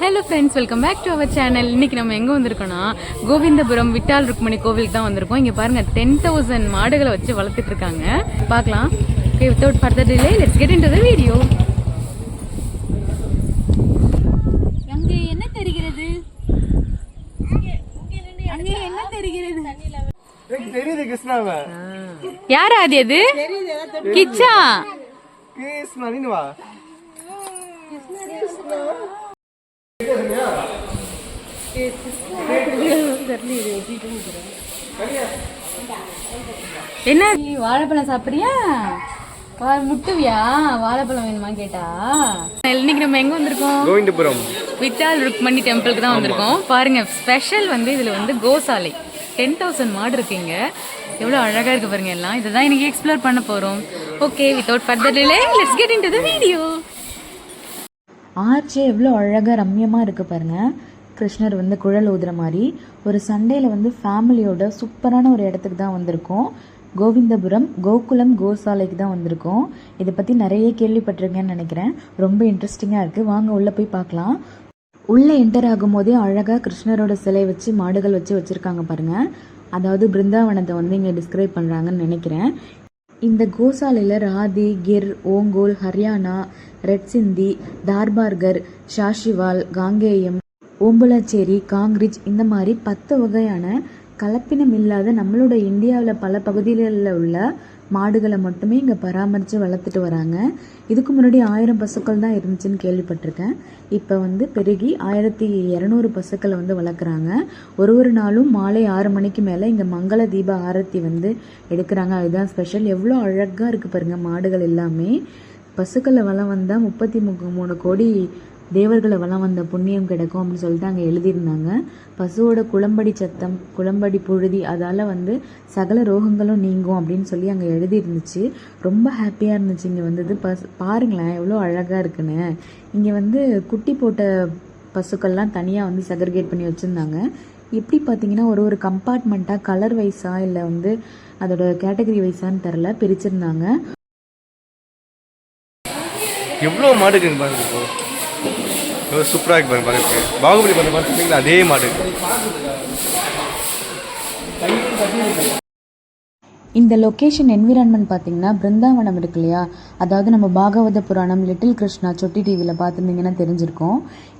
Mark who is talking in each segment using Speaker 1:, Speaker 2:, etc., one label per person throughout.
Speaker 1: Hello friends welcome back to our channel இன்னைக்கு நம்ம எங்கே வந்திருக்கோம்னா கோவிந்தபுரம் விட்டால் ருக்மணி கோவிலுக்கு தான் வந்திருக்கோம். இங்கே பாருங்க டென் தௌசண்ட் மாடுகளை வச்சு வளர்த்துட்டு இருக்காங்க. பார்க்கலாம். Okay without further delay let's get into the video அங்கே என்ன தெரிகிறது? அங்கே என்ன தெரிகிறது?
Speaker 2: தெரியுது கிருஷ்ணாவ.
Speaker 1: யார் அது அது? கிச்சா.
Speaker 2: கிருஷ்ணா நீனு வா
Speaker 1: என்ன? நீ வாழைப்பழம் சாப்பிடுறியா? முட்டுவியா? வாழைப்பழம் வேணுமா கேட்டா? இன்னைக்கு நம்ம எங்க வந்திருக்கோம்?
Speaker 2: கோவிந்தபுரம்.
Speaker 1: விட்டால் ருக்மணி டெம்பிளுக்கு தான் வந்திருக்கோம். பாருங்க ஸ்பெஷல் வந்து இதுல வந்து கோசாலை. டென் தௌசண்ட் மாடு இருக்குங்க எவ்வளோ அழகா இருக்கு பாருங்க எல்லாம். இதை தான் இன்னைக்கு எக்ஸ்ப்ளோர் பண்ண போறோம். Okay without further delay let's get into the video
Speaker 3: ஆர்ச்சே எவ்வளோ அழகாக ரம்யமாக இருக்குது பாருங்க. கிருஷ்ணர் வந்து குழல் ஊதுற மாதிரி ஒரு சண்டேல வந்து ஃபேமிலியோட சூப்பரான ஒரு இடத்துக்கு தான் வந்திருக்கோம். கோவிந்தபுரம் கோகுலம் கோசாலைக்கு தான் வந்திருக்கோம். இதை பற்றி நிறைய கேள்விப்பட்டிருக்கேன்னு நினைக்கிறேன். ரொம்ப இன்ட்ரெஸ்டிங்காக இருக்குது வாங்க உள்ளே போய் பார்க்கலாம். உள்ளே என்டர் ஆகும்போதே அழகாக கிருஷ்ணரோட சிலை வச்சு மாடுகள் வச்சு வச்சுருக்காங்க பாருங்க. அதாவது பிருந்தாவனத்தை வந்து இங்கே டிஸ்கிரைப் பண்ணுறாங்கன்னு நினைக்கிறேன். இந்த கோசாலையில் ராதி கிர் ஓங்கோல் ஹரியானா ரெட் சிந்தி தார்பார்கர் ஷாஷிவால் காங்கேயம் ஓம்புலாச்சேரி காங்கிரிச் இந்த மாதிரி பத்து வகையான கலப்பினம் இல்லாத நம்மளோட இந்தியாவில் பல பகுதிகளில் உள்ள மாடுகளை மட்டுமே இங்கே பராமரித்து வளர்த்துட்டு வராங்க. இதுக்கு முன்னாடி ஆயிரம் பசுக்கள் தான் இருந்துச்சுன்னு கேள்விப்பட்டிருக்கேன். இப்போ வந்து பெருகி ஆயிரத்தி இரநூறு பசுக்களை வந்து வளர்க்குறாங்க. ஒரு ஒரு நாளும் மாலை ஆறு மணிக்கு மேலே இங்கே மங்கள தீப ஆரத்தி வந்து எடுக்கிறாங்க. அதுதான் ஸ்பெஷல். எவ்வளோ அழகாக இருக்குது பாருங்கள் மாடுகள் எல்லாமே. பசுக்களை வளம் வந்தால் முப்பத்தி மூணு கோடி தேவர்களை வந்த புண்ணியம் கிடைக்கும் அப்படின்னு சொல்லிட்டு அங்கே எழுதியிருந்தாங்க. பசுவோட குளம்படி சத்தம் குளம்படி புழுதி அதால் வந்து சகல ரோகங்களும் நீங்கும் அப்படின்னு சொல்லி அங்கே எழுதியிருந்துச்சு. ரொம்ப ஹாப்பியாக இருந்துச்சு இங்கே வந்தது. பஸ் பாருங்களேன் எவ்வளோ அழகாக இருக்குன்னு. இங்கே வந்து குட்டி போட்ட பசுக்கள்லாம் தனியாக வந்து செக்ரிகேட் பண்ணி வச்சுருந்தாங்க. எப்படி பார்த்தீங்கன்னா ஒரு ஒரு கம்பார்ட்மெண்ட்டாக கலர் வைஸா இல்லை வந்து அதோட கேட்டகரி வைஸான்னு தெரில பிரிச்சிருந்தாங்க.
Speaker 2: எவ்வளோ மாடுக்குங்க பாருங்க ரொம்ப சூப்பராக இருக்கு பாருங்க பாருங்க. பாகுபலி பண்ண பார்த்துருக்கீங்களா அதே மாடு.
Speaker 3: இந்த லொக்கேஷன் என்விரான்மெண்ட் பார்த்தீங்கன்னா பிருந்தாவனம் இருக்கு இல்லையா? அதாவது நம்ம பாகவத புராணம் லிட்டில் கிருஷ்ணா சொட்டி டிவியில் பார்த்துருந்தீங்கன்னா தெரிஞ்சிருக்கும்.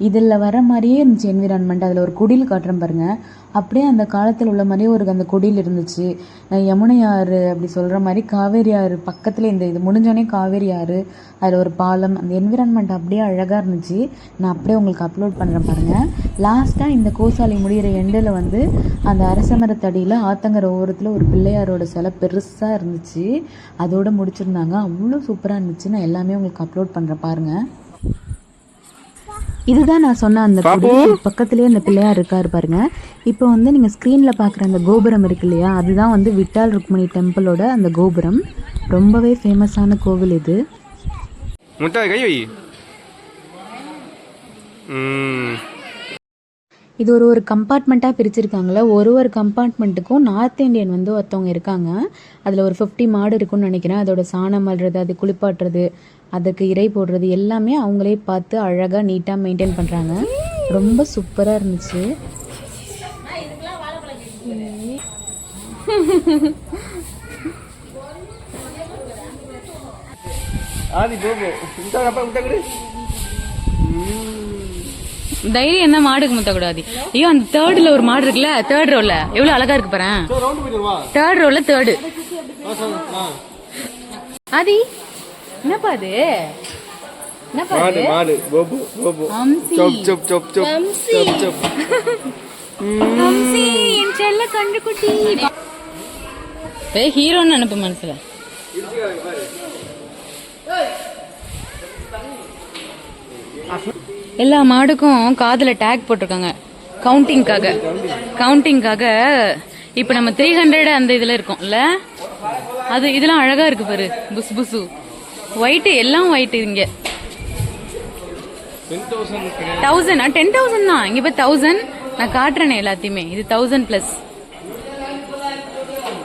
Speaker 3: இதில் வர மாதிரியே இருந்துச்சு என்விரான்மெண்ட் அதில் ஒரு குடில் காட்டுறேன் பாருங்க. அப்படியே அந்த காலத்தில் உள்ள மாதிரியே ஒரு அந்த கொடியில் இருந்துச்சு. யமுனை ஆறு அப்படி சொல்கிற மாதிரி காவேரி ஆறு பக்கத்தில் இந்த இது முடிஞ்சோடனே காவேரி ஆறு அதில் ஒரு பாலம் அந்த என்விரான்மெண்ட் அப்படியே அழகாக இருந்துச்சு. நான் அப்படியே உங்களுக்கு அப்லோட் பண்ணுறேன் பாருங்கள் லாஸ்ட்டாக இந்த கோசாலை முடிகிற எண்டில் வந்து அந்த அரச மரத்தடியில் ஆத்தங்கர ஓரத்தில் ஒரு பிள்ளையாரோட சிலை பெருசாக இருந்துச்சு. அதோடு முடிச்சிருந்தாங்க. அவ்வளோ சூப்பராக இருந்துச்சு. நான் எல்லாமே உங்களுக்கு அப்லோட் பண்ணுறேன் பாருங்கள் இதுதான் நான் சொன்ன அந்த பக்கத்துலேயே அந்த பிள்ளையார் இருக்காரு பாருங்க. இப்போ வந்து நீங்கள் ஸ்க்ரீனில் பார்க்குற அந்த கோபுரம் இருக்கு இல்லையா? அதுதான் வந்து விட்டால் ருக்மணி டெம்பிளோட அந்த கோபுரம். ரொம்பவே ஃபேமஸான கோவில் இது. இது ஒரு ஒரு கம்பார்ட்மெண்ட்டாக பிரிச்சிருக்காங்களே ஒரு ஒரு கம்பார்ட்மெண்ட்டுக்கும் நார்த் இந்தியன் வந்து ஒருத்தவங்க இருக்காங்க. அதில் ஒரு ஃபிஃப்டி மாடு இருக்குன்னு நினைக்கிறேன். அதோட சாணம் அள்ளுறது அது குளிப்பாட்டுறது அதுக்கு இறை போடுறது எல்லாமே அவங்களே பார்த்து அழகாக நீட்டாக மெயின்டைன் பண்ணுறாங்க ரொம்ப சூப்பராக இருந்துச்சு.
Speaker 1: தைரியம் என்ன? மாடுக்கு முத்தக்கூடாது ஐயோ அந்த தேர்ட்ல ஒரு மாடு இருக்குல்ல? தேர்ட் ரோல எவ்வளவு அழகா இருக்கு பாரு. தேர்ட் ரோல தேர்டு ஆதி? என்னப்பா அது? என்னப்பா
Speaker 2: மாடு மாடு. போபு போபு. சொப் சொப் சொப் சொப். சொப் சொப்.
Speaker 1: என் செல்ல கண்டுக்குட்டி ஏய் ஹீரோன்னு அனுப்பு மனசுல. எல்லா மாடுக்கும் காதுல டேக் போட்டிருக்காங்க. கவுண்டிங்காக கவுண்டிங்காக இப்போ நம்ம த்ரீ ஹண்ட்ரட் அந்த இதுல இருக்கோம்ல. அது இதெல்லாம் அழகா இருக்கு பாரு. புஸ் புசு. ஒயிட் எல்லாம் ஒயிட் இங்க.
Speaker 2: தௌசண்ட்
Speaker 1: தௌசண்ட் டென் தௌசண்ட் தான். இங்க போய் தௌசண்ட் நான் காட்டுறேனே எல்லாத்தையுமே. இது தௌசண்ட் பிளஸ்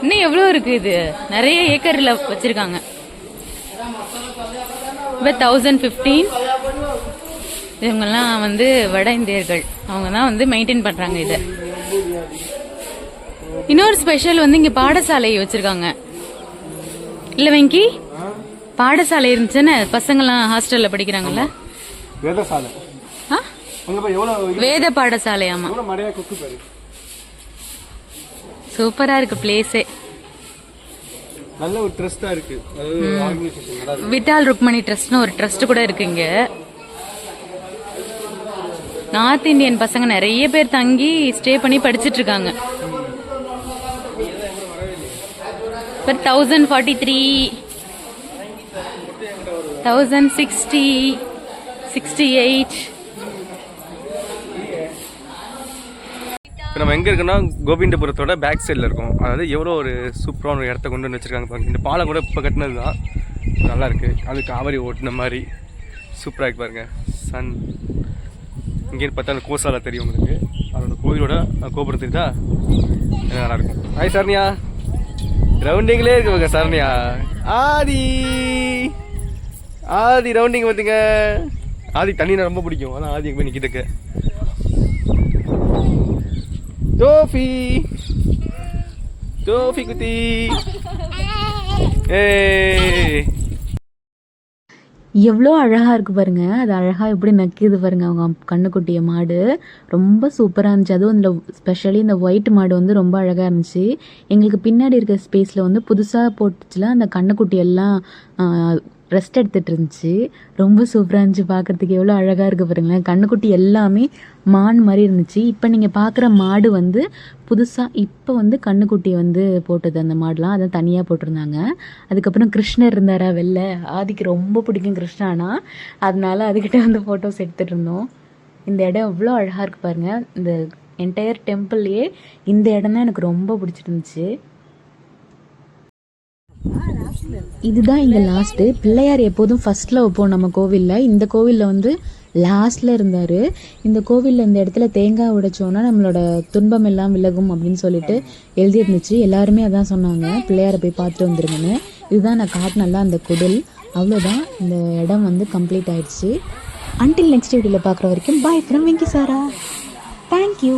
Speaker 1: இன்னும் எவ்வளவு இருக்கு இது? நிறைய ஏக்கர்ல வச்சிருக்காங்க. இப்போ தௌசண்ட் ஃபிஃப்டீன் இவங்கெல்லாம் வந்து வட இந்தியர்கள். அவங்க தான் வந்து மெயின்டைன் பண்றாங்க இதை. இன்னொரு ஸ்பெஷல் வந்து இங்க பாடசாலை வச்சிருக்காங்க. இல்ல வெங்கி? பாடசாலை இருந்துச்சுன்னு பசங்கெல்லாம் ஹாஸ்டல்ல படிக்கிறாங்கல்ல?
Speaker 2: வேதசாலை.
Speaker 1: வேத பாடசாலை ஆமா. சூப்பரா இருக்கு பிளேஸே
Speaker 2: நல்ல ஒரு ட்ரஸ்டாக இருக்கு.
Speaker 1: விட்டால் ருக்மணி ட்ரஸ்ட்னு ஒரு ட்ரஸ்ட் கூட இருக்கு இங்க. நார்த் இந்தியன் பசங்க நிறைய பேர் தங்கி ஸ்டே பண்ணி படிச்சிட்டு இருக்காங்க. Thousand forty three thousand sixty sixty eight
Speaker 2: இப்போ நம்ம எங்கே இருக்கோன்னா கோவிந்தபுரத்தோட பேக் சைடில் இருக்கோம். அதாவது எவ்வளோ ஒரு சூப்பரான ஒரு இடத்த கொண்டு வந்து வச்சிருக்காங்க பாருங்க. இந்த பாலம் கூட இப்போ கட்டினது தான் நல்லாயிருக்கு அது காவேரி ஓட்டின மாதிரி சூப்பராக இருக்கு பாருங்க. சன் இங்கேருந்து பார்த்தா அந்த தெரியும் உங்களுக்கு. அதோட கோவிலோட கோபுரம் தெரியுதா? நல்லாயிருக்கும் ஹாய் சரண்யா. ரவுண்டிங்லேயே இருக்கு சரண்யா. ஆதி. ஆதி ரவுண்டிங் பார்த்தீங்க ஆதி தண்ணினா ரொம்ப பிடிக்கும். ஆனால் ஆதி எங்கே போய் நிற்கிதுக்கு ஜோஃபி. ஜோஃபி குட்டி.
Speaker 3: எவ்வளோ அழகாக இருக்குது பாருங்க. அது அழகாக எப்படி நக்கிது பாருங்க. அவங்க கண்ணுக்குட்டிய மாடு. ரொம்ப சூப்பராக இருந்துச்சு. அதுவும் இந்த ஸ்பெஷலி இந்த ஒயிட் மாடு வந்து ரொம்ப அழகாக இருந்துச்சு. எங்களுக்கு பின்னாடி இருக்க ஸ்பேஸில் வந்து புதுசாக போட்டுச்சுல அந்த கண்ணுக்குட்டி எல்லாம் ரெஸ்ட் எடுத்துகிட்டு இருந்துச்சு. ரொம்ப சூப்பராக இருந்துச்சு. பார்க்கறதுக்கு எவ்வளோ அழகாக இருக்குது பாருங்களேன். கண்ணுக்குட்டி எல்லாமே மான் மாதிரி இருந்துச்சு. இப்போ நீங்கள் பார்க்குற மாடு வந்து புதுசாக இப்போ வந்து கண்ணுக்குட்டி வந்து போட்டது அந்த மாடுலாம். அதை தனியாக போட்டிருந்தாங்க. அதுக்கப்புறம் கிருஷ்ணர் இருந்தாரா வெளில? ஆதிக்கு ரொம்ப பிடிக்கும் கிருஷ்ணானா. அதனால அதுக்கிட்ட வந்து ஃபோட்டோஸ் எடுத்துகிட்டு இருந்தோம். இந்த இடம் எவ்வளோ அழகாக இருக்குது பாருங்கள் இந்த என்டையர் டெம்பிள்லேயே இந்த இடம் தான் எனக்கு ரொம்ப பிடிச்சிருந்துச்சு இதுதான் இங்கே லாஸ்ட்டு பிள்ளையார் எப்போதும் ஃபஸ்ட்டில் வைப்போம் நம்ம கோவிலில். இந்த கோவிலில் வந்து லாஸ்ட்டில் இருந்தார். இந்த கோவிலில் இந்த இடத்துல தேங்காய் உடைச்சோன்னா நம்மளோட துன்பம் எல்லாம் விலகும் அப்படின்னு சொல்லிட்டு எழுதியிருந்துச்சு. எல்லாருமே அதான் சொன்னாங்க. பிள்ளையாரை போய் பார்த்துட்டு வந்துருங்கன்னு. இதுதான் நான் காட்டினல அந்த குடில். அவ்வளோதான் இந்த இடம் வந்து கம்ப்ளீட் ஆயிடுச்சு. அன்டில் நெக்ஸ்ட் வீடியோவில் பார்க்குற வரைக்கும் bye from Venki Sara thank you